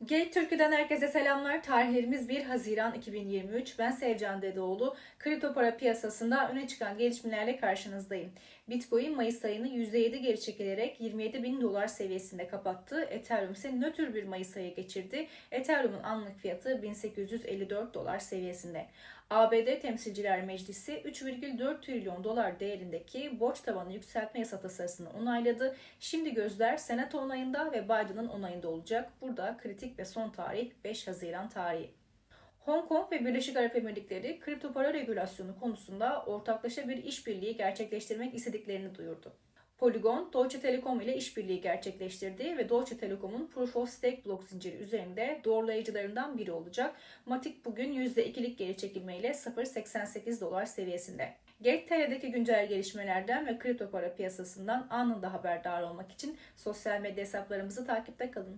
Gate Türkiye'den herkese selamlar. Tarihlerimiz 1 Haziran 2023. Ben Sevcan Dedeoğlu. Kripto para piyasasında öne çıkan gelişmelerle karşınızdayım. Bitcoin Mayıs ayını %7 geri çekilerek 27 bin dolar seviyesinde kapattı. Ethereum ise nötr bir Mayıs ayı geçirdi. Ethereum'un anlık fiyatı 1854 dolar seviyesinde. ABD Temsilciler Meclisi 3,4 trilyon dolar değerindeki borç tavanı yükseltme yasa tasarısını onayladı. Şimdi gözler Senato onayında ve Biden'ın onayında olacak. Burada kritik ve son tarih 5 Haziran tarihi. Hong Kong ve Birleşik Arap Emirlikleri kripto para regülasyonu konusunda ortaklaşa bir işbirliği gerçekleştirmek istediklerini duyurdu. Polygon, Deutsche Telekom ile işbirliği gerçekleştirdi ve Deutsche Telekom'un Proof of Stake blok zinciri üzerinde doğrulayıcılarından biri olacak. Matic bugün %2'lik geri çekilmeyle 0.88 dolar seviyesinde. GetTL'deki güncel gelişmelerden ve kripto para piyasasından anında haberdar olmak için sosyal medya hesaplarımızı takipte kalın.